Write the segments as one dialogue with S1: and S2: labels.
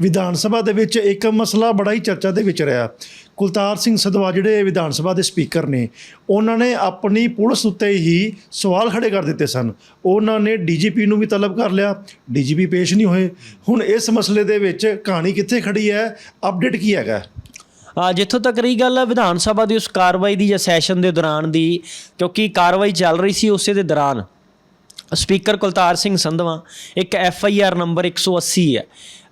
S1: ਵਿਧਾਨ ਸਭਾ ਦੇ ਵਿੱਚ ਇੱਕ ਮਸਲਾ ਬੜਾ ਹੀ ਚਰਚਾ ਦੇ ਵਿੱਚ ਰਿਹਾ। ਕੁਲਤਾਰ ਸਿੰਘ ਸਦਵਾ ਜਿਹੜੇ ਵਿਧਾਨ ਸਭਾ ਦੇ ਸਪੀਕਰ ਨੇ, ਉਹਨਾਂ ਨੇ ਆਪਣੀ ਪੁਲਿਸ ਉੱਤੇ ਹੀ ਸਵਾਲ ਖੜੇ ਕਰ ਦਿੱਤੇ ਸਨ। ਉਹਨਾਂ ਨੇ ਡੀਜੀਪੀ ਨੂੰ ਵੀ ਤਲਬ ਕਰ ਲਿਆ। ਡੀਜੀਪੀ ਪੇਸ਼ ਨਹੀਂ ਹੋਏ। ਹੁਣ ਇਸ ਮਸਲੇ ਦੇ ਵਿੱਚ ਕਹਾਣੀ ਕਿੱਥੇ ਖੜੀ ਹੈ? ਅਪਡੇਟ ਕੀ ਹੈਗਾ?
S2: ਜਿੱਥੋਂ ਤੱਕ ਰਹੀ ਗੱਲ ਹੈ ਵਿਧਾਨ ਸਭਾ ਦੀ ਉਸ ਕਾਰਵਾਈ ਦੀ ਜਾਂ ਸੈਸ਼ਨ ਦੇ ਦੌਰਾਨ ਦੀ, ਕਿਉਂਕਿ ਕਾਰਵਾਈ ਚੱਲ ਰਹੀ ਸੀ ਉਸੇ ਦੇ ਦੌਰਾਨ। ਸਪੀਕਰ ਕੁਲਤਾਰ ਸਿੰਘ ਸੰਧਵਾ, ਇੱਕ ਐਫ ਆਈ ਆਰ ਨੰਬਰ 180 ਹੈ।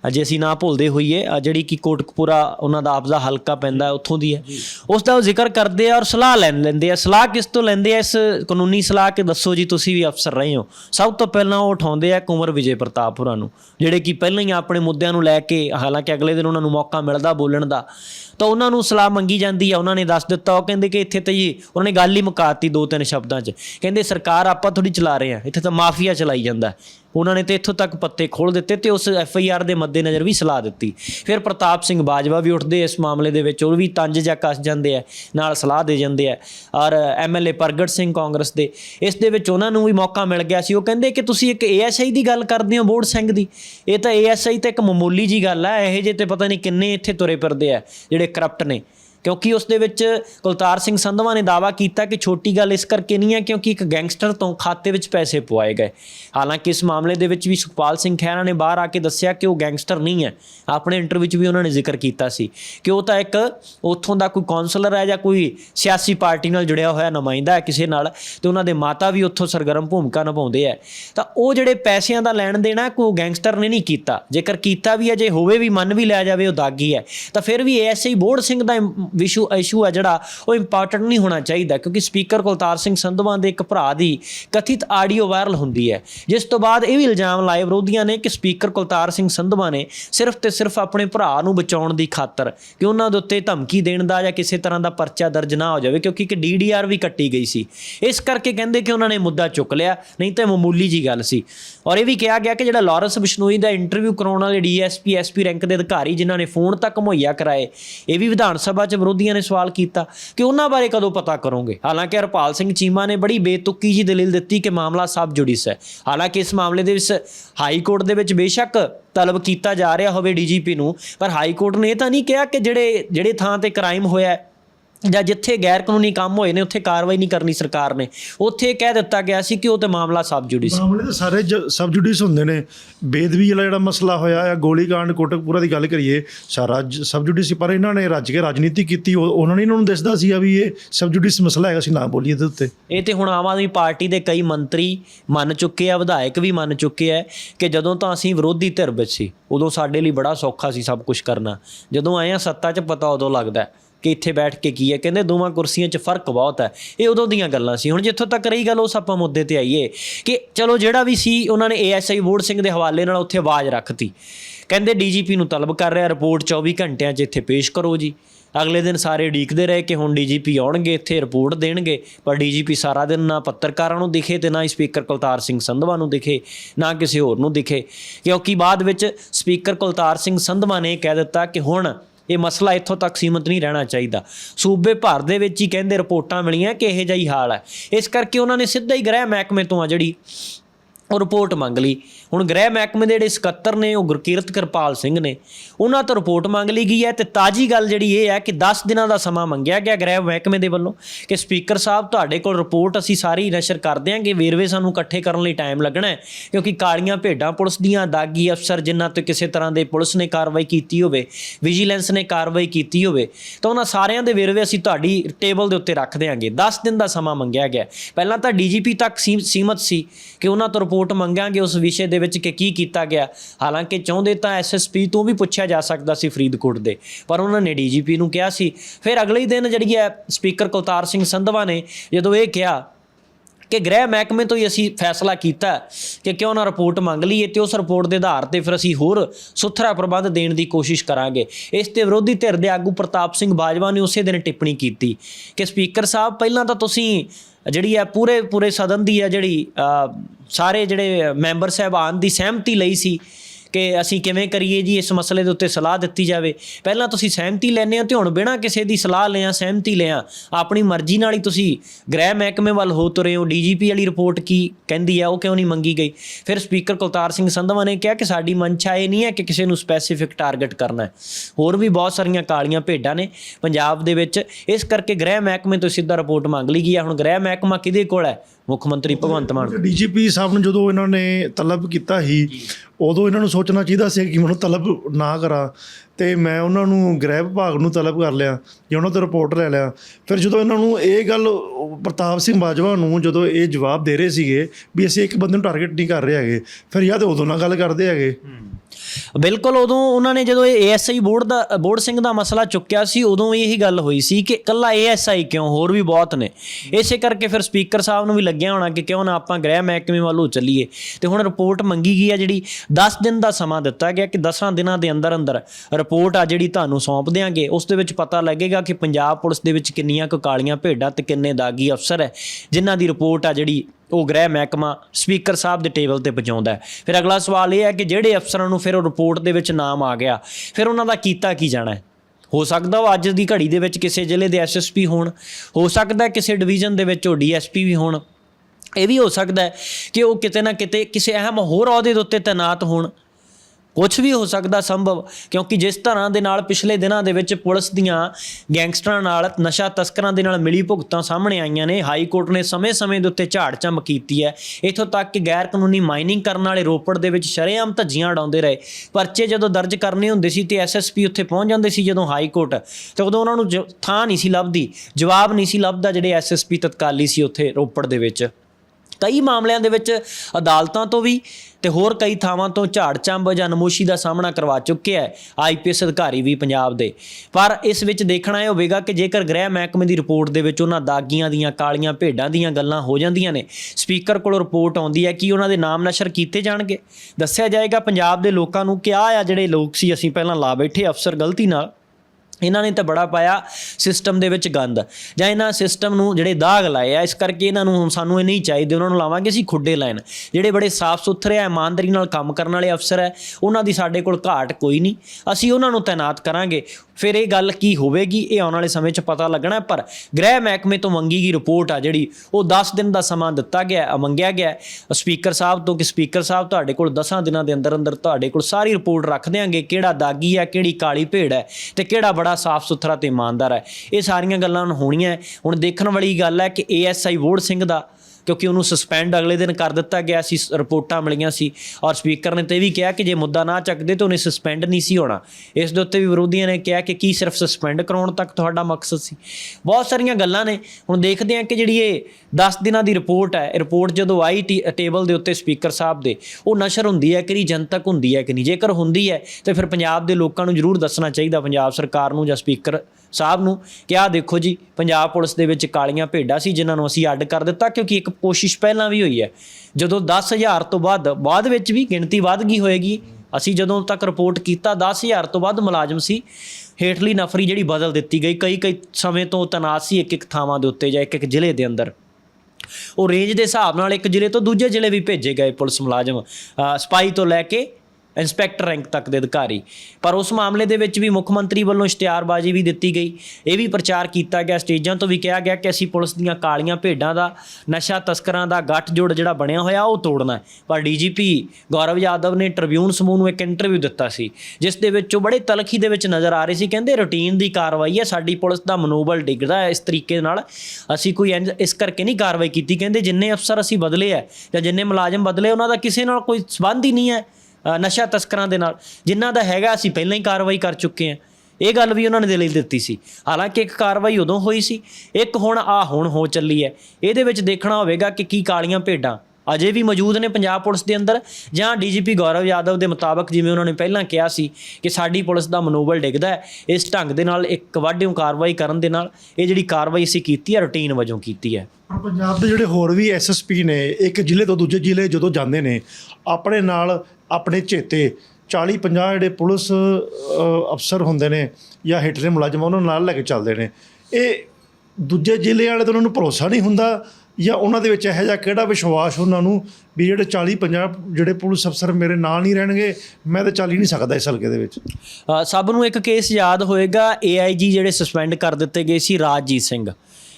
S2: ਅਜੇ ਅਸੀਂ ਨਾ ਭੁੱਲਦੇ ਹੋਈਏ ਜਿਹੜੀ ਕਿ ਕੋਟਕਪੂਰਾ ਉਹਨਾਂ ਦਾ ਆਪਦਾ ਹਲਕਾ ਪੈਂਦਾ ਉੱਥੋਂ ਦੀ ਹੈ। ਉਸ ਦਾ ਜ਼ਿਕਰ ਕਰਦੇ ਆ ਔਰ ਸਲਾਹ ਲੈ ਲੈਂਦੇ ਆ। ਸਲਾਹ ਕਿਸ ਤੋਂ ਲੈਂਦੇ ਆ? ਇਸ ਕਾਨੂੰਨੀ ਸਲਾਹ ਕਿ ਦੱਸੋ ਜੀ ਤੁਸੀਂ ਵੀ ਅਫਸਰ ਰਹੇ ਹੋ। ਸਭ ਤੋਂ ਪਹਿਲਾਂ ਉਹ ਉਠਾਉਂਦੇ ਆ ਕੁੰਵਰ ਵਿਜੇ ਪ੍ਰਤਾਪ ਹੋਰਾਂ ਨੂੰ ਜਿਹੜੇ ਕਿ ਪਹਿਲਾਂ ਹੀ ਆਪਣੇ ਮੁੱਦਿਆਂ ਨੂੰ ਲੈ ਕੇ ਹਾਲਾਂਕਿ ਅਗਲੇ ਦਿਨ ਉਹਨਾਂ ਨੂੰ ਮੌਕਾ ਮਿਲਦਾ ਬੋਲਣ ਦਾ ਤਾਂ ਉਹਨਾਂ ਨੂੰ ਸਲਾਹ ਮੰਗੀ ਜਾਂਦੀ ਆ। ਉਹਨਾਂ ਨੇ ਦੱਸ ਦਿੱਤਾ ਉਹ ਕਹਿੰਦੇ ਕਿ ਇੱਥੇ ਤਾਂ ਜੀ ਉਹਨਾਂ ਨੇ ਗੱਲ ਹੀ ਮੁਕਾਤੀ ਦੋ ਤਿੰਨ ਸ਼ਬਦਾਂ 'ਚ। ਕਹਿੰਦੇ ਸਰਕਾਰ ਆਪਾਂ ਥੋੜੀ ਚਲਾ ਰਹੇ ਆ ਇੱਥੇ ਤਾਂ ਮਾਫੀਆ ਚਲਾਈ ਜਾਂਦਾ। ਉਹਨਾਂ ਨੇ ਤੇ ਇੱਥੋਂ ਤੱਕ ਪੱਤੇ ਖੋਲ ਦਿੱਤੇ ਤੇ ਉਸ ਐਫ ਆਈ ਆਰ ਦੇ ਮੱਦੇਨਜ਼ਰ ਵੀ ਸਲਾਹ ਦਿੱਤੀ। ਫਿਰ ਪ੍ਰਤਾਪ ਸਿੰਘ ਬਾਜਵਾ ਵੀ ਉੱਠਦੇ ਇਸ ਮਾਮਲੇ ਦੇ ਵਿੱਚ, ਉਹ ਵੀ ਤੰਜ ਜਾਂ ਕੱਸ ਜਾਂਦੇ ਆ, ਨਾਲ ਸਲਾਹ ਦੇ ਜਾਂਦੇ ਆ। ਔਰ ਐਮਐਲਏ ਪ੍ਰਗਟ ਸਿੰਘ ਕਾਂਗਰਸ ਦੇ, ਇਸ ਦੇ ਵਿੱਚ ਉਹਨਾਂ ਨੂੰ ਵੀ ਮੌਕਾ ਮਿਲ ਗਿਆ ਸੀ। ਉਹ ਕਹਿੰਦੇ ਕਿ ਤੁਸੀਂ ਇੱਕ ਏ ਐੱਸ ਆਈ ਦੀ ਗੱਲ ਕਰਦੇ ਹੋ ਬੋਰਡ ਸਿੰਘ ਦੀ। ਇਹ ਤਾਂ ਏ ਐੱਸ ਆਈ ਤਾਂ ਇੱਕ ਮਾਮੂਲੀ ਜੀ ਗੱਲ ਆ, ਇਹੋ ਜਿਹੇ ਤੇ ਪਤਾ ਨਹੀਂ ਕਿੰਨੇ ਇੱਥੇ ਤੁਰੇ ਫਿਰਦੇ ਆ, ਜਿਹੜੇ ਕਰਪਟ ਨੇ। ਕਿਉਂਕਿ ਉਸ ਦੇ ਵਿੱਚ ਕੁਲਤਾਰ ਸਿੰਘ ਸੰਧਵਾ ਨੇ ਦਾਵਾ ਕੀਤਾ ਕਿ ਛੋਟੀ ਗੱਲ ਇਸ ਕਰਕੇ ਨਹੀਂ ਹੈ ਕਿਉਂਕਿ ਇੱਕ ਗੈਂਗਸਟਰ ਤੋਂ ਖਾਤੇ ਵਿੱਚ ਪੈਸੇ ਪਵਾਏ ਗਏ। ਹਾਲਾਂਕਿ ਇਸ ਮਾਮਲੇ ਦੇ ਵਿੱਚ ਵੀ ਸੁਖਪਾਲ ਸਿੰਘ ਖਹਿਰਾ ਨੇ ਬਾਹਰ ਆ ਕੇ ਦੱਸਿਆ ਕਿ ਉਹ ਗੈਂਗਸਟਰ ਨਹੀਂ ਹੈ। ਆਪਣੇ ਇੰਟਰਵਿਊ ਵਿੱਚ ਵੀ ਉਹਨਾਂ ਨੇ ਜ਼ਿਕਰ ਕੀਤਾ ਸੀ ਕਿ ਉਹ ਤਾਂ ਇੱਕ ਉੱਥੋਂ ਦਾ ਕੋਈ ਕਾਉਂਸਲਰ ਹੈ ਜਾਂ ਕੋਈ ਸਿਆਸੀ ਪਾਰਟੀ ਨਾਲ ਜੁੜਿਆ ਹੋਇਆ ਨੁਮਾਇੰਦਾ ਹੈ ਕਿਸੇ ਨਾਲ ਤੇ ਉਹਨਾਂ ਦੇ ਮਾਤਾ ਵੀ ਉੱਥੋਂ ਸਰਗਰਮ ਭੂਮਿਕਾ ਨਿਭਾਉਂਦੇ ਆ ਤਾਂ ਉਹ ਜਿਹੜੇ ਪੈਸਿਆਂ ਦਾ ਲੈਣ ਦੇਣਾ ਕੋਈ ਗੈਂਗਸਟਰ ਨੇ ਨਹੀਂ ਕੀਤਾ। ਜੇਕਰ ਕੀਤਾ ਵੀ ਹੈ, ਜੇ ਹੋਵੇ ਵੀ, ਮੰਨ ਵੀ ਲਿਆ ਜਾਵੇ, ਉਹ ਦਾਗੀ ਹੈ। ਤਾਂ ਫਿਰ ਵੀ ਐਸਆਈ ਬੋਰਡ ਸਿੰਘ ਦਾ ਵਿਸ਼ੂ ਇਸ਼ੂ ਹੈ ਜਿਹੜਾ, ਉਹ ਇੰਪੋਰਟੈਂਟ ਨਹੀਂ ਹੋਣਾ ਚਾਹੀਦਾ ਕਿਉਂਕਿ ਸਪੀਕਰ ਕੁਲਤਾਰ ਸਿੰਘ ਸੰਧਵਾਂ ਦੇ ਇੱਕ ਭਰਾ ਦੀ ਕਥਿਤ ਆਡੀਓ ਵਾਇਰਲ ਹੁੰਦੀ ਹੈ। ਜਿਸ ਤੋਂ ਬਾਅਦ ਇਹ ਵੀ ਇਲਜ਼ਾਮ ਲਾਏ ਵਿਰੋਧੀਆਂ ਨੇ ਕਿ ਸਪੀਕਰ ਕੁਲਤਾਰ ਸਿੰਘ ਸੰਧਵਾਂ ਨੇ ਸਿਰਫ ਤੇ ਸਿਰਫ ਆਪਣੇ ਭਰਾ ਨੂੰ ਬਚਾਉਣ ਦੀ ਖਾਤਰ ਕਿ ਉਹਨਾਂ ਦੇ ਉੱਤੇ ਧਮਕੀ ਦੇਣ ਦਾ ਜਾਂ ਕਿਸੇ ਤਰ੍ਹਾਂ ਦਾ ਪਰਚਾ ਦਰਜ ਨਾ ਹੋ ਜਾਵੇ ਕਿਉਂਕਿ ਇੱਕ ਡੀਡੀਆਰ ਵੀ ਕੱਟੀ ਗਈ ਸੀ। ਇਸ ਕਰਕੇ ਕਹਿੰਦੇ ਕਿ ਉਹਨਾਂ ਨੇ ਮੁੱਦਾ ਚੁੱਕ ਲਿਆ, ਨਹੀਂ ਤਾਂ ਇਹ ਮਾਮੂਲੀ ਜੀ ਗੱਲ ਸੀ। ਔਰ ਇਹ ਵੀ ਕਿਹਾ ਗਿਆ ਕਿ ਜਿਹੜਾ ਲਾਰੈਂਸ ਬਿਸ਼ਨੋਈ ਦਾ ਇੰਟਰਵਿਊ ਕਰਾਉਣ ਵਾਲੇ ਡੀਐਸਪੀ ਐਸਪੀ ਰੈਂਕ ਦੇ ਅਧਿਕਾਰੀ ਜਿਨ੍ਹਾਂ ਨੇ ਫੋਨ ਤੱਕ ਮੁਹੱਈਆ ਕਰਾਏ, ਇਹ ਵੀ ਵਿਧਾਨ ਸਭਾ 'ਚ ਵਿਰੋਧੀਆਂ ਨੇ ਸਵਾਲ ਕੀਤਾ ਕਿ ਉਹਨਾਂ ਬਾਰੇ ਕਦੋਂ ਪਤਾ ਕਰੋਗੇ? ਹਾਲਾਂਕਿ ਹਰਪਾਲ ਸਿੰਘ ਚੀਮਾ ਨੇ ਬੜੀ ਬੇਤੁਕੀ ਜੀ ਦਲੀਲ ਦਿੱਤੀ ਕਿ ਮਾਮਲਾ ਸਬ ਜੁਡਿਸ ਹੈ। ਹਾਲਾਂਕਿ ਇਸ ਮਾਮਲੇ ਦੇ ਵਿੱਚ ਹਾਈ ਕੋਰਟ ਦੇ ਵਿੱਚ ਬੇਸ਼ੱਕ ਤਲਬ ਕੀਤਾ ਜਾ ਰਿਹਾ ਹੋਵੇ ਡੀਜੀਪੀ ਨੂੰ ਪਰ ਹਾਈ ਕੋਰਟ ਨੇ ਇਹ ਤਾਂ ਨਹੀਂ ਕਿਹਾ ਕਿ ਜਿਹੜੇ ਜਿਹੜੇ ਥਾਂ ਤੇ ਕ੍ਰਾਈਮ ਹੋਇਆ ਹੈ, ਜਾਂ ਜਿੱਥੇ ਗੈਰ ਕਾਨੂੰਨੀ ਕੰਮ ਹੋਏ ਨੇ ਉੱਥੇ ਕਾਰਵਾਈ ਨਹੀਂ ਕਰਨੀ ਸਰਕਾਰ ਨੇ। ਉੱਥੇ ਕਹਿ ਦਿੱਤਾ ਗਿਆ ਸੀ ਕਿ ਉਹ ਤੇ ਮਾਮਲਾ ਸਬ ਜੁਡਿਸ
S1: ਮਾਮਲੇ ਤਾਂ ਸਾਰੇ ਸਬ ਜੁਡੀਸ ਹੁੰਦੇ ਨੇ। ਬੇਦਵੀ ਵਾਲਾ ਜਿਹੜਾ ਮਸਲਾ ਹੋਇਆ ਆ ਗੋਲੀकांड ਕੋਟਕਪੂਰਾ ਦੀ ਗੱਲ ਕਰੀਏ ਸਾਰਾ ਸਬ ਜੁਡੀਸ ਪਰ ਇਹਨਾਂ ਨੇ ਰੱਜ ਕੇ ਰਾਜਨੀਤੀ ਕੀਤੀ ਉਹ- ਉਹਨਾਂ ਨੇ ਇਹਨਾਂ ਨੂੰ ਦੱਸਦਾ ਸੀ ਵੀ ਇਹ ਸਬ ਜੁਡੀਸ ਮਸਲਾ ਹੈਗਾ ਸੀ ਨਾ ਬੋਲੀਏ ਇਹਦੇ ਉੱਤੇ।
S2: ਇਹ ਤੇ ਹੁਣ ਆਮ ਆਦਮੀ ਪਾਰਟੀ ਦੇ ਕਈ ਮੰਤਰੀ ਮੰਨ ਚੁੱਕੇ ਆ ਵਿਧਾਇਕ ਵੀ ਮੰਨ ਚੁੱਕੇ ਆ ਕਿ ਜਦੋਂ ਤਾਂ ਅਸੀਂ ਵਿਰੋਧੀ ਧਿਰ ਵਿੱਚ ਸੀ ਉਦੋਂ ਸਾਡੇ ਲਈ ਬੜਾ ਸੌਖਾ ਸੀ ਸਭ ਕੁਝ ਕਰਨਾ। ਜਦੋਂ ਆਏ ਆ ਸੱਤਾ 'ਚ ਪਤਾ ਉਦੋਂ ਲੱਗਦਾ। ਹੈ ਕਿ ਇੱਥੇ ਬੈਠ ਕੇ ਕੀ ਹੈ? ਕਹਿੰਦੇ ਦੋਵਾਂ ਕੁਰਸੀਆਂ 'ਚ ਫ਼ਰਕ ਬਹੁਤ ਹੈ। ਇਹ ਉਦੋਂ ਦੀਆਂ ਗੱਲਾਂ ਸੀ। ਹੁਣ ਜਿੱਥੋਂ ਤੱਕ ਰਹੀ ਗੱਲ, ਉਸ ਆਪਾਂ ਮੁੱਦੇ ਤੇ ਆਈਏ ਕਿ ਚਲੋ ਜਿਹੜਾ ਵੀ ਸੀ, ਉਹਨਾਂ ਨੇ ਏਐਸਆਈ ਬੋਰਡ ਸਿੰਘ ਦੇ ਹਵਾਲੇ ਨਾਲ ਉੱਥੇ ਆਵਾਜ਼ ਰੱਖਤੀ। ਕਹਿੰਦੇ ਡੀਜੀਪੀ ਨੂੰ ਤਲਬ ਕਰ ਰਿਹਾ, ਰਿਪੋਰਟ 24 ਘੰਟਿਆਂ 'ਚ ਇੱਥੇ ਪੇਸ਼ ਕਰੋ ਜੀ। ਅਗਲੇ ਦਿਨ ਸਾਰੇ ਡੀਕਦੇ ਰਹੇ ਕਿ ਹੁਣ ਡੀਜੀਪੀ ਆਉਣਗੇ, ਇੱਥੇ ਰਿਪੋਰਟ ਦੇਣਗੇ। ਪਰ ਡੀਜੀਪੀ ਸਾਰਾ ਦਿਨ ਨਾ ਪੱਤਰਕਾਰਾਂ ਨੂੰ ਦਿਖੇ ਤੇ ਨਾ ਹੀ ਸਪੀਕਰ ਕੁਲਤਾਰ ਸਿੰਘ ਸੰਧਵਾ ਨੂੰ ਦਿਖੇ, ਨਾ ਕਿਸੇ ਹੋਰ ਨੂੰ ਦਿਖੇ। ਕਿਉਂਕਿ ਬਾਅਦ ਵਿੱਚ ਸਪੀਕਰ ਕੁਲਤਾਰ ਸਿੰਘ ਸੰਧਵਾ ਨੇ ਕਹਿ ਦਿੱਤਾ ਕਿ ਹੁਣ ਇਹ ਮਸਲਾ ਇੱਥੋਂ ਤੱਕ ਸੀਮਤ ਨਹੀਂ ਰਹਿਣਾ ਚਾਹੀਦਾ। ਸੂਬੇ ਭਰ ਦੇ ਵਿੱਚ ਹੀ ਕਹਿੰਦੇ ਰਿਪੋਰਟਾਂ ਮਿਲੀਆਂ ਕਿ ਇਹੋ ਜਿਹਾ ਹੀ ਹਾਲ ਹੈ। ਇਸ ਕਰਕੇ ਉਹਨਾਂ ਨੇ ਸਿੱਧਾ ਹੀ ਗ੍ਰਹਿ ਮਹਿਕਮੇ ਤੋਂ ਆ ਜਿਹੜੀ ਉਹ ਰਿਪੋਰਟ ਮੰਗ ਲਈ। ਹੁਣ ਗ੍ਰਹਿ ਮਹਿਕਮੇ ਦੇ ਜਿਹੜੇ ਸਕੱਤਰ ਨੇ, ਉਹ ਗੁਰਕੀਰਤ ਕਿਰਪਾਲ ਸਿੰਘ ਨੇ, ਉਹਨਾਂ ਤੋਂ ਰਿਪੋਰਟ ਮੰਗ ਲਈ ਗਈ ਹੈ ਤੇ ਤਾਜੀ ਗੱਲ ਜਿਹੜੀ ਇਹ ਹੈ ਕਿ 10 ਦਿਨਾਂ ਦਾ ਸਮਾਂ ਮੰਗਿਆ ਗਿਆ ਗ੍ਰਹਿ ਮਹਿਕਮੇ ਦੇ ਵੱਲੋਂ ਕਿ ਸਪੀਕਰ ਸਾਹਿਬ ਤੁਹਾਡੇ ਕੋਲ ਰਿਪੋਰਟ ਅਸੀਂ ਸਾਰੀ ਨਸ਼ਰ ਕਰ ਦਿਆਂਗੇ, ਵੇਰਵੇ ਸਾਨੂੰ ਇਕੱਠੇ ਕਰਨ ਲਈ ਟਾਈਮ ਲੱਗਣਾ ਹੈ, ਕਿਉਂਕਿ ਕਾਲੀਆਂ ਭੇਡਾਂ ਪੁਲਿਸ ਦੀਆਂ, ਦਾਗੀ ਅਫਸਰ ਜਿਨ੍ਹਾਂ ਤੇ ਕਿਸੇ ਤਰ੍ਹਾਂ ਦੇ ਪੁਲਿਸ ਨੇ ਕਾਰਵਾਈ ਕੀਤੀ ਹੋਵੇ, ਵਿਜੀਲੈਂਸ ਨੇ ਕਾਰਵਾਈ ਕੀਤੀ ਹੋਵੇ, ਤਾਂ ਉਹਨਾਂ ਸਾਰਿਆਂ ਦੇ ਵੇਰਵੇ ਅਸੀਂ ਤੁਹਾਡੀ ਟੇਬਲ ਦੇ ਉੱਤੇ ਰੱਖ ਦਿਆਂਗੇ 10 ਦਿਨ ਦਾ ਸਮਾਂ ਮੰਗਿਆ ਗਿਆ ਪਹਿਲਾਂ ਤਾਂ ਡੀਜੀਪੀ ਤੱਕ ਸੀਮ- ਸੀਮਤ ਸੀ ਕਿ ਉਹਨਾਂ ਤੋਂ ਰਿਪੋਰਟ ਮੰਗਾਂਗੇ, ਉਸ ਵਿਸ਼ੇ ਦੇ ਵਿੱਚ ਕਿ ਕੀ ਕੀਤਾ ਗਿਆ? ਹਾਲਾਂਕਿ ਚਾਹੁੰਦੇ ਤਾਂ ਐਸਐਸਪੀ ਤੋਂ ਵੀ ਪੁੱਛਿਆ ਜਾ ਸਕਦਾ ਸੀ ਫਰੀਦਕੋਟ ਦੇ, ਪਰ ਉਹਨਾਂ ਨੇ ਡੀਜੀਪੀ ਨੂੰ ਕਿਹਾ ਸੀ। ਫਿਰ ਅਗਲੇ ਹੀ ਦਿਨ ਜਿਹੜੀ ਹੈ ਸਪੀਕਰ ਕੁਲਤਾਰ ਸਿੰਘ ਸੰਧਵਾ ਨੇ ਜਦੋਂ ਇਹ ਕਿਹਾ ਕਿ ਗ੍ਰਹਿ ਮਹਿਕਮੇ ਤੋਂ ਹੀ ਅਸੀਂ ਫੈਸਲਾ ਕੀਤਾ ਕਿ ਕਿਉਂ ਨਾ ਰਿਪੋਰਟ ਮੰਗ ਲਈਏ ਤੇ ਉਸ ਰਿਪੋਰਟ ਦੇ ਆਧਾਰ ਤੇ ਫਿਰ ਅਸੀਂ ਹੋਰ ਸੁਥਰਾ ਪ੍ਰਬੰਧ ਦੇਣ ਦੀ ਕੋਸ਼ਿਸ਼ ਕਰਾਂਗੇ। ਇਸ ਤੇ ਵਿਰੋਧੀ ਧਿਰ ਦੇ ਆਗੂ ਪ੍ਰਤਾਪ ਸਿੰਘ ਬਾਜਵਾ ਨੇ ਉਸੇ ਦਿਨ ਟਿੱਪਣੀ ਕੀਤੀ ਕਿ ਸਪੀਕਰ ਸਾਹਿਬ, ਪਹਿਲਾਂ ਤਾਂ ਤੁਸੀਂ ਜਿਹੜੀ ਹੈ ਪੂਰੇ ਪੂਰੇ ਸਦਨ ਦੀ ਹੈ ਜਿਹੜੀ ਸਾਰੇ ਜਿਹੜੇ ਮੈਂਬਰ ਸਾਹਿਬਾਨ ਦੀ ਸਹਿਮਤੀ ਲਈ ਸੀ ਕਿ ਅਸੀਂ ਕਿਵੇਂ ਕਰੀਏ ਜੀ ਇਸ ਮਸਲੇ ਦੇ ਉੱਤੇ ਸਲਾਹ ਦਿੱਤੀ ਜਾਵੇ। ਪਹਿਲਾਂ ਤੁਸੀਂ ਸਹਿਮਤੀ ਲੈਣੇ ਹੋ, ਤੇ ਹੁਣ ਬਿਨਾਂ ਕਿਸੇ ਦੀ ਸਲਾਹ ਲਿਆ, ਸਹਿਮਤੀ ਲਿਆ, ਆਪਣੀ ਮਰਜ਼ੀ ਨਾਲ ਹੀ ਤੁਸੀਂ ਗ੍ਰਹਿ ਮਹਿਕਮੇ ਵੱਲ ਹੋ ਤੁਰੇ ਹੋ। ਡੀਜੀਪੀ ਵਾਲੀ ਰਿਪੋਰਟ ਕੀ ਕਹਿੰਦੀ ਹੈ ਉਹ ਕਿਉਂ ਨਹੀਂ ਮੰਗੀ ਗਈ? ਫਿਰ ਸਪੀਕਰ ਕੁਲਤਾਰ ਸਿੰਘ ਸੰਧਵਾ ਨੇ ਕਿਹਾ ਕਿ ਸਾਡੀ ਮਨਸ਼ਾ ਇਹ ਨਹੀਂ ਹੈ ਕਿ ਕਿਸੇ ਨੂੰ ਸਪੈਸੀਫਿਕ ਟਾਰਗੇਟ ਕਰਨਾ ਹੈ। ਹੋਰ ਵੀ ਬਹੁਤ ਸਾਰੀਆਂ ਕਾਲੀਆਂ ਭੇਡਾਂ ਨੇ ਪੰਜਾਬ ਦੇ ਵਿੱਚ। ਇਸ ਕਰਕੇ ਗ੍ਰਹਿ ਮਹਿਕਮੇ ਤੋਂ ਸਿੱਧਾ ਰਿਪੋਰਟ ਮੰਗ ਲਈ ਗਈ ਆ। ਹੁਣ ਗ੍ਰਹਿ ਮਹਿਕਮਾ ਕਿਹਦੇ ਕੋਲ ਹੈ? ਮੁੱਖ ਮੰਤਰੀ ਭਗਵੰਤ ਮਾਨ।
S1: ਡੀਜੀਪੀ ਸਾਹਿਬ ਨੂੰ ਜਦੋਂ ਇਹਨਾਂ ਨੇ ਤਲਬ ਕੀਤਾ ਸੀ ਉਦੋਂ ਇਹਨਾਂ ਨੂੰ ਸੋਚਣਾ ਚਾਹੀਦਾ ਸੀ ਕਿ ਮੈਨੂੰ ਤਲਬ ਨਾ ਕਰਾਂ। ਤੇ ਮੈਂ ਉਹਨਾਂ ਨੂੰ ਗ੍ਰਹਿ ਵਿਭਾਗ ਨੂੰ ਤਲਬ ਕਰ ਲਿਆ ਜਾਂ ਉਹਨਾਂ ਤੋਂ ਰਿਪੋਰਟ ਲੈ ਲਿਆ। ਫਿਰ ਜਦੋਂ ਇਹਨਾਂ ਨੂੰ ਇਹ ਗੱਲ ਪ੍ਰਤਾਪ ਸਿੰਘ ਬਾਜਵਾ ਨੂੰ ਜਦੋਂ ਇਹ ਜਵਾਬ ਦੇ ਰਹੇ ਸੀਗੇ ਵੀ ਅਸੀਂ ਇੱਕ ਬੰਦੇ ਨੂੰ ਟਾਰਗੇਟ ਨਹੀਂ ਕਰ ਰਹੇ ਹੈਗੇ ਫਿਰ ਯਾਦ ਉਦੋਂ ਨਾਲ ਗੱਲ ਕਰਦੇ ਹੈਗੇ।
S2: ਬਿਲਕੁਲ ਉਦੋਂ ਉਹਨਾਂ ਨੇ ਜਦੋਂ ਇਹ ਏਐਸਆਈ ਬੋਰਡ ਦਾ, ਬੋਰਡ ਸਿੰਘ ਦਾ ਮਸਲਾ ਚੁੱਕਿਆ ਸੀ, ਉਦੋਂ ਇਹੀ ਗੱਲ ਹੋਈ ਸੀ ਕਿ ਕੱਲਾ ਏਐਸਆਈ ਕਿਉਂ, ਹੋਰ ਵੀ ਬਹੁਤ ਨੇ। ਇਸੇ ਕਰਕੇ ਫਿਰ ਸਪੀਕਰ ਸਾਹਿਬ ਨੂੰ ਵੀ ਲੱਗਿਆ ਹੋਣਾ ਕਿ ਕਿਉਂ ਨਾ ਆਪਾਂ ਗ੍ਰਹਿ ਮਹਿਕਮੇ ਵੱਲੋਂ ਚੱਲੀਏ। ਤੇ ਹੁਣ ਰਿਪੋਰਟ ਮੰਗੀ ਗਈ ਆ ਜਿਹੜੀ 10 ਦਿਨ ਦਾ ਸਮਾਂ ਦਿੱਤਾ ਗਿਆ ਕਿ 10 ਦਿਨਾਂ ਦੇ ਅੰਦਰ ਅੰਦਰ ਰਿਪੋਰਟ ਆ ਜਿਹੜੀ ਤੁਹਾਨੂੰ ਸੌਂਪ ਦਿਆਂਗੇ। ਉਸ ਦੇ ਵਿੱਚ ਪਤਾ ਲੱਗੇਗਾ ਕਿ ਪੰਜਾਬ ਪੁਲਿਸ ਦੇ ਵਿੱਚ ਕਿੰਨੀਆਂ ਕੁ ਕਾਲੀਆਂ ਭੇਡਾਂ ਤੇ ਕਿੰਨੇ ਦਾਗੀ ਅਫਸਰ ਹੈ, ਜਿਨ੍ਹਾਂ ਦੀ ਰਿਪੋਰਟ ਆ ਜਿਹੜੀ ਉਹ ਗ੍ਰਹਿ ਮਹਿਕਮਾ ਸਪੀਕਰ ਸਾਹਿਬ ਦੇ ਟੇਬਲ ਤੇ ਪਹੁੰਚਾਉਂਦਾ ਹੈ। ਫਿਰ ਅਗਲਾ ਸਵਾਲ ਇਹ ਹੈ ਕਿ ਜਿਹੜੇ ਅਫਸਰਾਂ ਨੂੰ ਫਿਰ ਉਹ ਰਿਪੋਰਟ ਦੇ ਵਿੱਚ ਨਾਮ ਆ ਗਿਆ, ਫਿਰ ਉਹਨਾਂ ਦਾ ਕੀਤਾ ਕੀ ਜਾਣਾ ਹੈ? ਹੋ ਸਕਦਾ ਉਹ ਅੱਜ ਦੀ ਘੜੀ ਦੇ ਵਿੱਚ ਕਿਸੇ ਜ਼ਿਲ੍ਹੇ ਦੇ ਐਸਐਸਪੀ ਹੋਣ, ਹੋ ਸਕਦਾ ਕਿਸੇ ਡਿਵੀਜ਼ਨ ਦੇ ਵਿੱਚ ਉਹ ਡੀਐਸਪੀ ਵੀ ਹੋਣ। ਇਹ ਵੀ ਹੋ ਸਕਦਾ ਕਿ ਉਹ ਕਿਤੇ ਨਾ ਕਿਤੇ ਕਿਸੇ ਅਹਿਮ ਹੋਰ ਅਹੁਦੇ ਦੇ ਉੱਤੇ ਤਾਇਨਾਤ ਹੋਣ। ਕੁਝ ਵੀ ਹੋ ਸਕਦਾ ਸੰਭਵ, ਕਿਉਂਕਿ ਜਿਸ ਤਰ੍ਹਾਂ ਦੇ ਨਾਲ ਪਿਛਲੇ ਦਿਨਾਂ ਦੇ ਵਿੱਚ ਪੁਲਿਸ ਦੀਆਂ ਗੈਂਗਸਟਰਾਂ ਨਾਲ ਨਸ਼ਾ ਤਸਕਰਾਂ ਦੇ ਨਾਲ ਮਿਲੀ ਭੁਗਤਾਂ ਸਾਹਮਣੇ ਆਈਆਂ ਨੇ, ਹਾਈ ਕੋਰਟ ਨੇ ਸਮੇਂ-ਸਮੇਂ ਦੇ ਉੱਤੇ ਝਾੜ ਝੰਮ ਕੀਤੀ ਹੈ। ਇਥੋਂ ਤੱਕ ਕਿ ਗੈਰ ਕਾਨੂੰਨੀ ਮਾਈਨਿੰਗ ਕਰਨ ਵਾਲੇ ਰੋਪੜ ਦੇ ਵਿੱਚ ਸ਼ਰੇਆਮ ਧੱਜੀਆਂ ਉਡਾਉਂਦੇ ਰਹੇ। ਪਰਚੇ ਜਦੋਂ ਦਰਜ ਕਰਨੇ ਹੁੰਦੇ ਸੀ ਤੇ ਐਸਐਸਪੀ ਉੱਥੇ ਪਹੁੰਚ ਜਾਂਦੇ ਸੀ ਜਦੋਂ ਹਾਈ ਕੋਰਟ, ਤੇ ਉਦੋਂ ਉਹਨਾਂ ਨੂੰ ਜ- ਥਾਂ ਨਹੀਂ ਸੀ ਲੱਭਦੀ, ਜਵਾਬ ਨਹੀਂ ਸੀ ਲੱਭਦਾ ਜਿਹੜੇ ਐਸਐਸਪੀ ਤਤਕਾਲੀ ਸੀ ਉੱਥੇ ਰੋਪੜ ਦੇ ਵਿੱਚ। ਕਈ ਮਾਮਲਿਆਂ ਦੇ ਵਿੱਚ ਅਦਾਲਤਾਂ ਤੋਂ ਵੀ ਤੇ ਹੋਰ ਕਈ ਥਾਵਾਂ ਤੋਂ ਝਾੜ ਚੰਬ ਜਾਂ ਨਮੋਸ਼ੀ ਦਾ ਸਾਹਮਣਾ ਕਰਵਾ ਚੁੱਕਿਆ ਹੈ ਆਈਪੀਐਸ ਅਧਿਕਾਰੀ ਵੀ ਪੰਜਾਬ ਦੇ। ਪਰ ਇਸ ਵਿੱਚ ਦੇਖਣਾ ਇਹ ਹੋਵੇਗਾ ਕਿ ਜੇਕਰ ਗ੍ਰਹਿ ਮਹਿਕਮੇ ਦੀ ਰਿਪੋਰਟ ਦੇ ਵਿੱਚ ਉਹਨਾਂ ਦਾਗੀਆਂ ਦੀਆਂ, ਕਾਲੀਆਂ ਭੇਡਾਂ ਦੀਆਂ ਗੱਲਾਂ ਹੋ ਜਾਂਦੀਆਂ ਨੇ, ਸਪੀਕਰ ਕੋਲ ਰਿਪੋਰਟ ਆਉਂਦੀ ਹੈ, ਕਿ ਉਹਨਾਂ ਦੇ ਨਾਮ ਨਸ਼ਰ ਕੀਤੇ ਜਾਣਗੇ? ਦੱਸਿਆ ਜਾਏਗਾ ਪੰਜਾਬ ਦੇ ਲੋਕਾਂ ਨੂੰ ਕਿਹਾ ਆ ਜਿਹੜੇ ਲੋਕ ਸੀ, ਅਸੀਂ ਪਹਿਲਾਂ ਲਾ ਬੈਠੇ, ਅਫਸਰ ਗਲਤੀ ਨਾਲ। ਇਹਨਾਂ ਨੇ ਤਾਂ ਬੜਾ ਪਾਇਆ ਸਿਸਟਮ ਦੇ ਵਿੱਚ ਗੰਦ ਜਾਂ ਇਹਨਾਂ ਸਿਸਟਮ ਨੂੰ ਜਿਹੜੇ ਦਾਗ ਲਾਏ ਆ, ਇਸ ਕਰਕੇ ਇਹਨਾਂ ਨੂੰ ਹੁਣ ਸਾਨੂੰ ਇਹ ਨਹੀਂ ਚਾਹੀਦੇ, ਉਹਨਾਂ ਨੂੰ ਲਾਵਾਂਗੇ ਅਸੀਂ ਖੁੱਡੇ ਲਾਈਨ। ਜਿਹੜੇ ਬੜੇ ਸਾਫ਼ ਸੁਥਰੇ ਆ, ਇਮਾਨਦਾਰੀ ਨਾਲ ਕੰਮ ਕਰਨ ਵਾਲੇ ਅਫਸਰ ਹੈ ਉਹਨਾਂ ਦੀ ਸਾਡੇ ਕੋਲ ਘਾਟ ਕੋਈ ਨਹੀਂ। ਅਸੀਂ ਉਹਨਾਂ ਨੂੰ ਤਾਇਨਾਤ ਕਰਾਂਗੇ। ਫਿਰ ਇਹ ਗੱਲ ਕੀ ਹੋਵੇਗੀ, ਇਹ ਆਉਣ ਵਾਲੇ ਸਮੇਂ 'ਚ ਪਤਾ ਲੱਗਣਾ, ਪਰ ਗ੍ਰਹਿ ਮਹਿਕਮੇ ਤੋਂ ਮੰਗੀ ਗਈ ਰਿਪੋਰਟ ਆ ਜਿਹੜੀ, ਉਹ 10 ਦਿਨ ਦਾ ਸਮਾਂ ਦਿੱਤਾ ਗਿਆ ਮੰਗਿਆ ਗਿਆ। ਸਪੀਕਰ ਸਾਹਿਬ ਤੋਂ ਕਿ ਸਪੀਕਰ ਸਾਹਿਬ ਤੁਹਾਡੇ ਕੋਲ 10 ਦਿਨਾਂ ਦੇ ਅੰਦਰ ਅੰਦਰ ਤੁਹਾਡੇ ਕੋਲ ਸਾਰੀ ਰਿਪੋਰਟ ਰੱਖ ਦਿਆਂਗੇ, ਕਿਹੜਾ ਦਾਗੀ ਹੈ ਕਿਹੜੀ ਕਾਲੀ ਭੇਡ ਹੈ ਤੇ ਕਿਹੜਾ ਬੜਾ ਸਾਫ਼ ਸੁਥਰਾ ਤੇ ਇਮਾਨਦਾਰ ਹੈ। ਇਹ ਸਾਰੀਆਂ ਗੱਲਾਂ ਹੁਣ ਹੋਣੀਆਂ ਹੁਣ ਦੇਖਣ ਵਾਲੀ ਗੱਲ ਹੈ ਕਿ ਏਐਸਆਈ ਵੋੜ ਸਿੰਘ ਦਾ ਕਿਉਂਕਿ ਉਹਨੂੰ ਸਸਪੈਂਡ ਅਗਲੇ ਦਿਨ ਕਰ ਦਿੱਤਾ ਗਿਆ ਸੀ, ਸ- ਰਿਪੋਰਟਾਂ ਮਿਲੀਆਂ ਸੀ ਔਰ ਸਪੀਕਰ ਨੇ ਤੇ ਇਹ ਵੀ ਕਿਹਾ ਕਿ ਜੇ ਮੁੱਦਾ ਨਾ ਚੱਕਦੇ ਤਾਂ ਉਹਨੇ ਸਸਪੈਂਡ ਨਹੀਂ ਸੀ ਹੋਣਾ। ਇਸ ਦੇ ਉੱਤੇ ਵੀ ਵਿਰੋਧੀਆਂ ਨੇ ਕਿਹਾ ਕਿ ਕੀ ਸਿਰਫ ਸਸਪੈਂਡ ਕਰਾਉਣ ਤੱਕ ਤੁਹਾਡਾ ਮਕਸਦ ਸੀ। ਬਹੁਤ ਸਾਰੀਆਂ ਗੱਲਾਂ ਨੇ। ਹੁਣ ਦੇਖਦੇ ਹਾਂ ਕਿ ਜਿਹੜੀ ਇਹ 10 ਦਿਨਾਂ ਦੀ ਰਿਪੋਰਟ ਹੈ ਰਿਪੋਰਟ ਜਦੋਂ ਆਈ ਟੀ- ਟੇਬਲ ਦੇ ਉੱਤੇ ਸਪੀਕਰ ਸਾਹਿਬ ਦੇ, ਉਹ ਨਸ਼ਰ ਹੁੰਦੀ ਹੈ ਕਿ ਨਹੀਂ, ਜਨਤਕ ਹੁੰਦੀ ਹੈ ਕਿ ਨਹੀਂ? ਜੇਕਰ ਹੁੰਦੀ ਹੈ, ਤੇ ਫਿਰ ਪੰਜਾਬ ਦੇ ਲੋਕਾਂ ਨੂੰ ਜ਼ਰੂਰ ਦੱਸਣਾ ਚਾਹੀਦਾ, ਪੰਜਾਬ ਸਰਕਾਰ ਨੂੰ ਜਾਂ ਸਪੀਕਰ ਸਾਹਿਬ ਨੂੰ ਕਿ ਆਹ ਦੇਖੋ ਜੀ, ਪੰਜਾਬ ਪੁਲਿਸ ਦੇ ਵਿੱਚ ਕਾਲੀਆਂ ਭੇਡਾਂ ਸੀ ਜਿਨ੍ਹਾਂ ਨੂੰ ਅਸੀਂ ਅੱਡ ਕਰ ਦਿੱਤਾ ਕਿਉਂਕਿ ਇੱਕ ਕੋਸ਼ਿਸ਼ ਪਹਿਲਾਂ ਵੀ ਹੋਈ ਹੈ। ਜਦੋਂ 10000 ਤੋਂ ਵੱਧ, ਬਾਅਦ ਵਿੱਚ ਵੀ ਗਿਣਤੀ ਵੱਧ ਗਈ ਹੋਏਗੀ। ਅਸੀਂ ਜਦੋਂ ਤੱਕ ਰਿਪੋਰਟ ਕੀਤਾ 10000 ਤੋਂ ਵੱਧ ਮੁਲਾਜ਼ਮ ਸੀ। ਹੇਠਲੀ ਨਫਰੀ ਜਿਹੜੀ ਬਦਲ ਦਿੱਤੀ ਗਈ, ਕਈ ਕਈ ਸਮੇਂ ਤੋਂ ਤੈਨਾਤ ਸੀ ਇੱਕ ਇੱਕ ਥਾਵਾਂ ਦੇ ਉੱਤੇ ਜਾਂ ਇੱਕ ਇੱਕ ਜ਼ਿਲ੍ਹੇ ਦੇ ਅੰਦਰ। ਉਹ ਰੇਂਜ ਦੇ ਹਿਸਾਬ ਨਾਲ ਇੱਕ ਜ਼ਿਲ੍ਹੇ ਤੋਂ ਦੂਜੇ ਜ਼ਿਲ੍ਹੇ ਵੀ ਭੇਜੇ ਗਏ ਪੁਲਿਸ ਮੁਲਾਜ਼ਮ ਸਪਾਈ ਤੋਂ ਲੈ ਕੇ ਇੰਸਪੈਕਟਰ ਰੈਂਕ ਤੱਕ ਦੇ ਅਧਿਕਾਰੀ। ਪਰ ਉਸ ਮਾਮਲੇ ਦੇ ਵਿੱਚ ਵੀ ਮੁੱਖ ਮੰਤਰੀ ਵੱਲੋਂ ਇਸ਼ਤਿਹਾਰਬਾਜ਼ੀ ਵੀ ਦਿੱਤੀ ਗਈ। ਇਹ ਵੀ ਪ੍ਰਚਾਰ ਕੀਤਾ ਗਿਆ। ਸਟੇਜਾਂ ਤੋਂ ਵੀ ਕਿਹਾ ਗਿਆ ਕਿ ਅਸੀਂ ਪੁਲਿਸ ਦੀਆਂ ਕਾਲੀਆਂ ਭੇਡਾਂ ਦਾ, ਨਸ਼ਾ ਤਸਕਰਾਂ ਦਾ ਗੱਠਜੋੜ ਜਿਹੜਾ ਬਣਿਆ ਹੋਇਆ, ਉਹ ਤੋੜਨਾ ਹੈ। ਪਰ ਡੀਜੀਪੀ ਗੌਰਵ ਯਾਦਵ ਨੇ ਟ੍ਰਿਬਿਊਨ ਸਮੂਹ ਨੂੰ ਇੱਕ ਇੰਟਰਵਿਊ ਦਿੱਤਾ ਸੀ, ਜਿਸ ਦੇ ਵਿੱਚ ਉਹ ਬੜੇ ਤਲਖੀ ਦੇ ਵਿੱਚ ਨਜ਼ਰ ਆ ਰਹੇ ਸੀ। ਕਹਿੰਦੇ, ਰੂਟੀਨ ਦੀ ਕਾਰਵਾਈ ਹੈ, ਸਾਡੀ ਪੁਲਿਸ ਦਾ ਮਨੋਬਲ ਡਿੱਗਦਾ ਹੈ। ਇਸ ਤਰੀਕੇ ਨਾਲ ਅਸੀਂ ਕੋਈ ਇੰਝ- ਇਸ ਕਰਕੇ ਨਹੀਂ ਕਾਰਵਾਈ ਕੀਤੀ। ਕਹਿੰਦੇ, ਜਿੰਨੇ ਅਫਸਰ ਅਸੀਂ ਬਦਲੇ ਆ ਜਾਂ ਜਿੰਨੇ ਮੁਲਾਜ਼ਮ ਬਦਲੇ, ਉਹਨਾਂ ਦਾ ਕਿਸੇ ਨਾਲ ਕੋਈ ਸਬੰਧ ਹੀ ਨਹੀਂ ਹੈ। ਨਸ਼ਾ ਤਸਕਰਾਂ ਦੇ ਨਾਲ, ਜਿਨ੍ਹਾਂ ਦਾ ਹੈਗਾ ਅਸੀਂ ਪਹਿਲਾਂ ਹੀ ਕਾਰਵਾਈ ਕਰ ਚੁੱਕੇ ਹਾਂ। ਇਹ ਗੱਲ ਵੀ ਉਹਨਾਂ ਨੇ ਦਿਲ ਦਿੱਤੀ ਸੀ। ਹਾਲਾਂਕਿ ਇੱਕ ਕਾਰਵਾਈ ਉਦੋਂ ਹੋਈ ਸੀ, ਇੱਕ ਹੁਣ ਆ ਹੁਣ ਹੋ ਚੱਲੀ ਹੈ। ਇਹਦੇ ਵਿੱਚ ਦੇਖਣਾ ਹੋਵੇਗਾ ਕਿ ਕੀ ਕਾਲੀਆਂ ਭੇਡਾਂ ਅਜੇ ਵੀ ਮੌਜੂਦ ਨੇ ਪੰਜਾਬ ਪੁਲਿਸ ਦੇ ਅੰਦਰ, ਜਾਂ ਡੀਜੀਪੀ ਗੌਰਵ ਯਾਦਵ ਦੇ ਮੁਤਾਬਕ ਜਿਵੇਂ ਉਹਨਾਂ ਨੇ ਪਹਿਲਾਂ ਕਿਹਾ ਸੀ ਕਿ ਸਾਡੀ ਪੁਲਿਸ ਦਾ ਮਨੋਬਲ ਡਿੱਗਦਾ ਹੈ, ਇਸ ਢੰਗ ਦੇ ਨਾਲ ਇੱਕ ਵਾਢਿਓਂ ਕਾਰਵਾਈ ਕਰਨ ਦੇ ਨਾਲ ਇਹ ਜਿਹੜੀ ਕਾਰਵਾਈ ਅਸੀਂ ਕੀਤੀ ਹੈ, ਰੁਟੀਨ ਵਜੋਂ ਕੀਤੀ ਹੈ।
S1: ਪੰਜਾਬ ਦੇ ਜਿਹੜੇ ਹੋਰ ਵੀ ਐਸਐਸਪੀ ਨੇ, ਇੱਕ ਜ਼ਿਲ੍ਹੇ ਤੋਂ ਦੂਜੇ ਜ਼ਿਲ੍ਹੇ ਜਦੋਂ ਜਾਂਦੇ ਨੇ, ਆਪਣੇ ਨਾਲ ਆਪਣੇ ਚੇਤੇ 40 50 ਜਿਹੜੇ ਪੁਲਿਸ ਅਫਸਰ ਹੁੰਦੇ ਨੇ ਜਾਂ ਹੇਠਲੇ ਮੁਲਾਜ਼ਮ, ਉਹਨਾਂ ਨੂੰ ਨਾਲ ਲੈ ਕੇ ਚੱਲਦੇ ਨੇ। ਇਹ ਦੂਜੇ ਜ਼ਿਲ੍ਹੇ ਵਾਲੇ ਤਾਂ ਉਹਨਾਂ ਨੂੰ ਭਰੋਸਾ ਨਹੀਂ ਹੁੰਦਾ ਜਾਂ ਉਹਨਾਂ ਦੇ ਵਿੱਚ ਇਹੋ ਜਿਹਾ ਕਿਹੜਾ ਵਿਸ਼ਵਾਸ ਉਹਨਾਂ ਨੂੰ ਵੀ ਜਿਹੜੇ 40 50 ਜਿਹੜੇ ਪੁਲਿਸ ਅਫਸਰ ਮੇਰੇ ਨਾਲ ਨਹੀਂ ਰਹਿਣਗੇ, ਮੈਂ ਤਾਂ ਚੱਲ ਹੀ ਨਹੀਂ ਸਕਦਾ ਇਸ ਹਲਕੇ ਦੇ ਵਿੱਚ।
S2: ਸਭ ਨੂੰ ਇੱਕ ਕੇਸ ਯਾਦ ਹੋਏਗਾ, ਏਆਈਜੀ ਜਿਹੜੇ ਸਸਪੈਂਡ ਕਰ ਦਿੱਤੇ ਗਏ ਸੀ ਰਾਜਜੀਤ ਸਿੰਘ।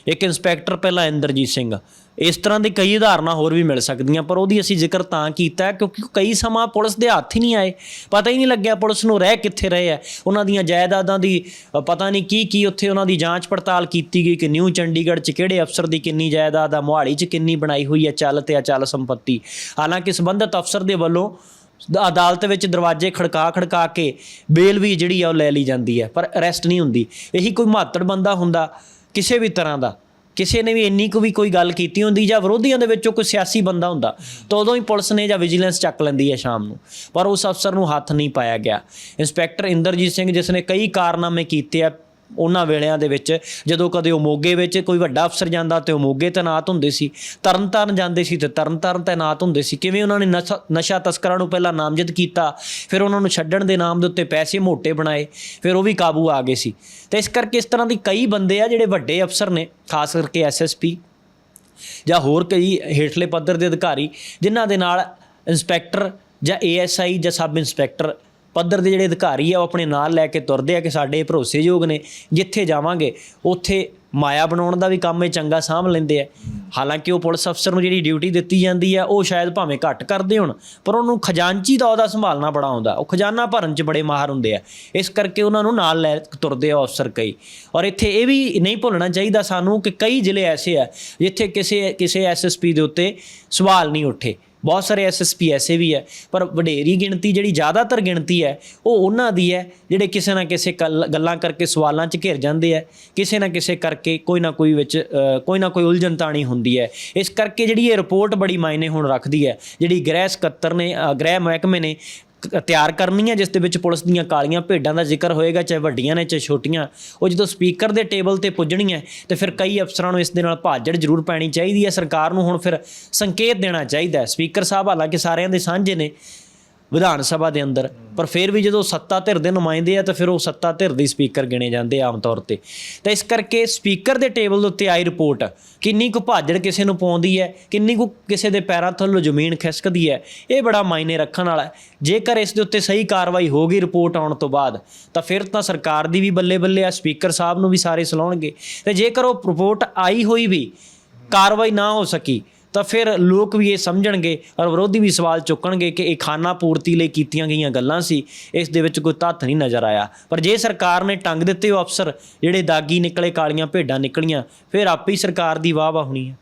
S2: ਇੱਕ ਇੰਸਪੈਕਟਰ ਪਹਿਲਾਂ ਇੰਦਰਜੀਤ ਸਿੰਘ। ਇਸ ਤਰ੍ਹਾਂ ਦੇ ਕਈ ਉਦਾਹਰਨਾਂ ਹੋਰ ਵੀ ਮਿਲ ਸਕਦੀਆਂ, ਪਰ ਉਹਦੀ ਅਸੀਂ ਜ਼ਿਕਰ ਤਾਂ ਕੀਤਾ ਕਿਉਂਕਿ ਕਈ ਸਮਾਂ ਪੁਲਿਸ ਦੇ ਹੱਥ ਹੀ ਨਹੀਂ ਆਏ। ਪਤਾ ਹੀ ਨਹੀਂ ਲੱਗਿਆ ਪੁਲਿਸ ਨੂੰ ਰਹਿ ਕਿੱਥੇ ਰਹੇ ਹੈ। ਉਹਨਾਂ ਦੀਆਂ ਜਾਇਦਾਦਾਂ ਦੀ ਪਤਾ ਨਹੀਂ ਕੀ ਕੀ ਉੱਥੇ ਉਹਨਾਂ ਦੀ ਜਾਂਚ ਪੜਤਾਲ ਕੀਤੀ ਗਈ ਕਿ ਨਿਊ ਚੰਡੀਗੜ੍ਹ 'ਚ ਕਿਹੜੇ ਅਫਸਰ ਦੀ ਕਿੰਨੀ ਜਾਇਦਾਦ ਆ, ਮੋਹਾਲੀ 'ਚ ਕਿੰਨੀ ਬਣਾਈ ਹੋਈ ਹੈ, ਚੱਲ ਤੇ ਅਚਲ ਸੰਪਤੀ। ਹਾਲਾਂਕਿ ਸੰਬੰਧਿਤ ਅਫਸਰ ਦੇ ਵੱਲੋਂ ਅਦਾਲਤ ਵਿੱਚ ਦਰਵਾਜ਼ੇ ਖੜਕਾ ਖੜਕਾ ਕੇ ਬੇਲ ਵੀ ਜਿਹੜੀ ਆ ਉਹ ਲੈ ਲਈ ਜਾਂਦੀ ਹੈ, ਪਰ ਅਰੈਸਟ ਨਹੀਂ ਹੁੰਦੀ। ਇਹੀ ਕੋਈ ਮਹੱਤੜ ਬੰਦਾ ਹੁੰਦਾ, ਕਿਸੇ ਵੀ ਤਰ੍ਹਾਂ ਦਾ। ਕਿਸੇ ਨੇ ਵੀ ਇੰਨੀ ਕੁ ਵੀ ਕੋਈ ਗੱਲ ਕੀਤੀ ਹੁੰਦੀ ਜਾਂ ਵਿਰੋਧੀਆਂ ਦੇ ਵਿੱਚੋਂ ਕੋਈ ਸਿਆਸੀ ਬੰਦਾ ਹੁੰਦਾ, ਤਾਂ ਉਦੋਂ ਹੀ ਪੁਲਿਸ ਨੇ ਜਾਂ ਵਿਜੀਲੈਂਸ ਚੱਕ ਲੈਂਦੀ ਹੈ ਸ਼ਾਮ ਨੂੰ। ਪਰ ਉਸ ਅਫਸਰ ਨੂੰ ਹੱਥ ਨਹੀਂ ਪਾਇਆ ਗਿਆ। ਇੰਸਪੈਕਟਰ ਇੰਦਰਜੀਤ ਸਿੰਘ, ਜਿਸ ਨੇ ਕਈ ਕਾਰਨਾਮੇ ਕੀਤੇ ਆ ਉਹਨਾਂ ਵੇਲਿਆਂ ਦੇ ਵਿੱਚ, ਜਦੋਂ ਕਦੇ ਉਹ ਮੋਗੇ ਵਿੱਚ ਕੋਈ ਵੱਡਾ ਅਫਸਰ ਜਾਂਦਾ ਤੇ ਉਹ ਮੋਗੇ ਤੈਨਾਤ ਹੁੰਦੇ ਸੀ, ਤਰਨਤਾਰਨ ਜਾਂਦੇ ਸੀ ਤੇ ਤਰਨਤਾਰਨ ਤੈਨਾਤ ਹੁੰਦੇ ਸੀ, ਕਿਵੇਂ ਉਹਨਾਂ ਨੇ ਨਸ਼ਾ- ਨਸ਼ਾ ਤਸਕਰਾਂ ਨੂੰ ਪਹਿਲਾਂ ਨਾਮਜ਼ਦ ਕੀਤਾ, ਫਿਰ ਉਹਨਾਂ ਨੂੰ ਛੱਡਣ ਦੇ ਨਾਮ ਦੇ ਉੱਤੇ ਪੈਸੇ ਮੋਟੇ ਬਣਾਏ, ਫਿਰ ਉਹ ਵੀ ਕਾਬੂ ਆ ਗਏ ਸੀ। ਤੇ ਇਸ ਕਰਕੇ ਇਸ ਤਰ੍ਹਾਂ ਦੀ ਕਈ ਬੰਦੇ ਆ ਜਿਹੜੇ ਵੱਡੇ ਅਫਸਰ ਨੇ, ਖਾਸ ਕਰਕੇ ਐਸਐਸਪੀ ਜਾਂ ਹੋਰ ਕਈ ਹੇਠਲੇ ਪੱਧਰ ਦੇ ਅਧਿਕਾਰੀ, ਜਿਨ੍ਹਾਂ ਦੇ ਨਾਲ ਇੰਸਪੈਕਟਰ ਜਾਂ ਏਐਸਆਈ ਜਾਂ ਸਬ ਇੰਸਪੈਕਟਰ ਪੱਧਰ ਦੇ ਜਿਹੜੇ ਅਧਿਕਾਰੀ ਆ, ਉਹ ਆਪਣੇ ਨਾਲ ਲੈ ਕੇ ਤੁਰਦੇ ਆ ਕਿ ਸਾਡੇ ਭਰੋਸੇਯੋਗ ਨੇ, ਜਿੱਥੇ ਜਾਵਾਂਗੇ, ਉੱਥੇ ਮਾਇਆ ਬਣਾਉਣ ਦਾ ਵੀ ਕੰਮ ਇਹ ਚੰਗਾ ਸਾਂਭ ਲੈਂਦੇ ਆ। ਹਾਲਾਂਕਿ ਉਹ ਪੁਲਿਸ ਅਫਸਰ ਨੂੰ ਜਿਹੜੀ ਡਿਊਟੀ ਦਿੱਤੀ ਜਾਂਦੀ ਆ, ਉਹ ਸ਼ਾਇਦ ਭਾਵੇਂ ਘੱਟ ਕਰਦੇ ਹੋਣ, ਪਰ ਉਹਨੂੰ ਖਜ਼ਾਨਚੀ ਦਾ ਉਹਦਾ ਸੰਭਾਲਣਾ ਬੜਾ ਆਉਂਦਾ। ਉਹ ਖਜ਼ਾਨਾ ਭਰਨ 'ਚ ਬੜੇ ਮਾਹਰ ਹੁੰਦੇ ਆ। ਇਸ ਕਰਕੇ ਉਹਨਾਂ ਨੂੰ ਨਾਲ ਲੈ ਤੁਰਦੇ ਆ ਅਫਸਰ ਕਈ। ਔਰ ਇੱਥੇ ਇਹ ਵੀ ਨਹੀਂ ਭੁੱਲਣਾ ਚਾਹੀਦਾ ਸਾਨੂੰ ਕਿ ਕਈ ਜ਼ਿਲ੍ਹੇ ਐਸੇ ਆ, ਜਿੱਥੇ ਕਿਸੇ ਕਿਸੇ ਐਸਐਸਪੀ ਦੇ ਉੱਤੇ ਸਵਾਲ ਨਹੀਂ ਉੱਠੇ। ਬਹੁਤ ਸਾਰੇ ਐਸਐਸਪੀ ਐਸੇ ਵੀ ਹੈ, ਪਰ ਵਡੇਰੀ ਗਿਣਤੀ ਜਿਹੜੀ ਜ਼ਿਆਦਾਤਰ ਗਿਣਤੀ ਹੈ, ਉਹ ਉਹਨਾਂ ਦੀ ਹੈ, ਜਿਹੜੇ ਕਿਸੇ ਨਾ ਕਿਸੇ ਕੱਲ- ਗੱਲਾਂ ਕਰਕੇ ਸਵਾਲਾਂ 'ਚ ਘਿਰ ਜਾਂਦੇ ਹੈ, ਕਿਸੇ ਨਾ ਕਿਸੇ ਕਰਕੇ ਕੋਈ ਨਾ ਕੋਈ ਵਿੱਚ ਕੋਈ ਨਾ ਕੋਈ ਉਲਝਣ ਤਾਣੀ ਹੁੰਦੀ ਹੈ। ਇਸ ਕਰਕੇ ਜਿਹੜੀ ਇਹ ਰਿਪੋਰਟ ਬੜੀ ਮਾਇਨੇ ਹੁਣ ਰੱਖਦੀ ਹੈ, ਜਿਹੜੀ ਗ੍ਰਹਿ ਸਕੱਤਰ ਨੇ ਗ੍ਰਹਿ ਮਹਿਕਮੇ ਨੇ ਤਿਆਰ ਕਰਨੀ ਹੈ ਜਿਸ ਦੇ ਵਿੱਚ ਪੁਲਿਸ ਦੀਆਂ ਕਾਲੀਆਂ ਭੇਡਾਂ ਦਾ ਜ਼ਿਕਰ ਹੋਏਗਾ, ਚਾਹੇ ਵੱਡੀਆਂ ਨੇ, ਚਾਹੇ ਛੋਟੀਆਂ, ਉਹ ਜਦੋਂ ਸਪੀਕਰ ਦੇ ਟੇਬਲ ਤੇ ਪੁੱਜਣੀਆਂ, ਤੇ ਫਿਰ ਕਈ ਅਫਸਰਾਂ ਨੂੰ ਇਸ ਦੇ ਨਾਲ ਭਾਜੜ ਜ਼ਰੂਰ ਪੈਣੀ ਚਾਹੀਦੀ ਹੈ। ਸਰਕਾਰ ਨੂੰ ਹੁਣ ਫਿਰ ਸੰਕੇਤ ਦੇਣਾ ਚਾਹੀਦਾ ਹੈ। ਸਪੀਕਰ ਸਾਹਿਬ ਹਾਲਾਂਕਿ ਸਾਰਿਆਂ ਦੇ ਸਾਂਝੇ ਨੇ ਵਿਧਾਨ ਸਭਾ ਦੇ ਅੰਦਰ। ਪਰ ਫਿਰ ਵੀ ਜਦੋਂ ਸੱਤਾ ਧਿਰ ਦੇ ਨੁਮਾਇੰਦੇ ਆ ਤਾਂ ਫਿਰ ਉਹ ਸੱਤਾ ਧਿਰ ਦੇ ਸਪੀਕਰ ਗਿਣੇ ਜਾਂਦੇ ਆਮ ਤੌਰ ਤੇ। ਤਾਂ ਇਸ ਕਰਕੇ ਸਪੀਕਰ ਦੇ ਟੇਬਲ ਦੇ ਉੱਤੇ ਆਈ ਰਿਪੋਰਟ, ਕਿੰਨੀ ਕੁ ਭਾਜੜ ਕਿਸੇ ਨੂੰ ਪਾਉਂਦੀ ਹੈ, ਕਿੰਨੀ ਕੁ ਕਿਸੇ ਦੇ ਪੈਰਾਂ ਥੱਲੋਂ ਜ਼ਮੀਨ ਖਿਸਕਦੀ ਹੈ, ਇਹ ਬੜਾ ਮਾਇਨੇ ਰੱਖਣ ਵਾਲਾ ਜੇਕਰ ਇਸ ਦੇ ਉੱਤੇ ਸਹੀ ਕਾਰਵਾਈ ਹੋ ਗਈ ਰਿਪੋਰਟ ਆਉਣ ਤੋਂ ਬਾਅਦ, ਤਾਂ ਫਿਰ ਤਾਂ ਸਰਕਾਰ ਦੀ ਵੀ ਬੱਲੇ ਬੱਲੇ ਆ, ਸਪੀਕਰ ਸਾਹਿਬ ਨੂੰ ਵੀ ਸਾਰੇ ਸਲਾਉਣਗੇ। ਤੇ ਜੇਕਰ ਉਹ ਰਿਪੋਰਟ ਆਈ ਹੋਈ ਵੀ ਕਾਰਵਾਈ ਨਾ ਹੋ ਸਕੀ ਤਾਂ ਫਿਰ ਲੋਕ ਵੀ ਇਹ ਸਮਝਣਗੇ ਔਰ ਵਿਰੋਧੀ ਵੀ ਸਵਾਲ ਚੁੱਕਣਗੇ ਕਿ ਇਹ ਖਾਨਾ ਪੂਰਤੀ ਲਈ ਕੀਤੀਆਂ ਗਈਆਂ ਗੱਲਾਂ ਸੀ, ਇਸ ਦੇ ਵਿੱਚ ਕੋਈ ਤੱਥ ਨਹੀਂ ਨਜ਼ਰ ਆਇਆ। ਪਰ ਜੇ ਸਰਕਾਰ ਨੇ ਟੰਗ ਦਿੱਤੇ ਉਹ ਅਫਸਰ, ਜਿਹੜੇ ਦਾਗੀ ਨਿਕਲੇ ਕਾਲੀਆਂ ਭੇਡਾਂ ਨਿਕਲੀਆਂ, ਫਿਰ ਆਪੇ ਹੀ ਸਰਕਾਰ ਦੀ ਵਾਹ ਵਾਹ ਹੋਣੀ ਹੈ।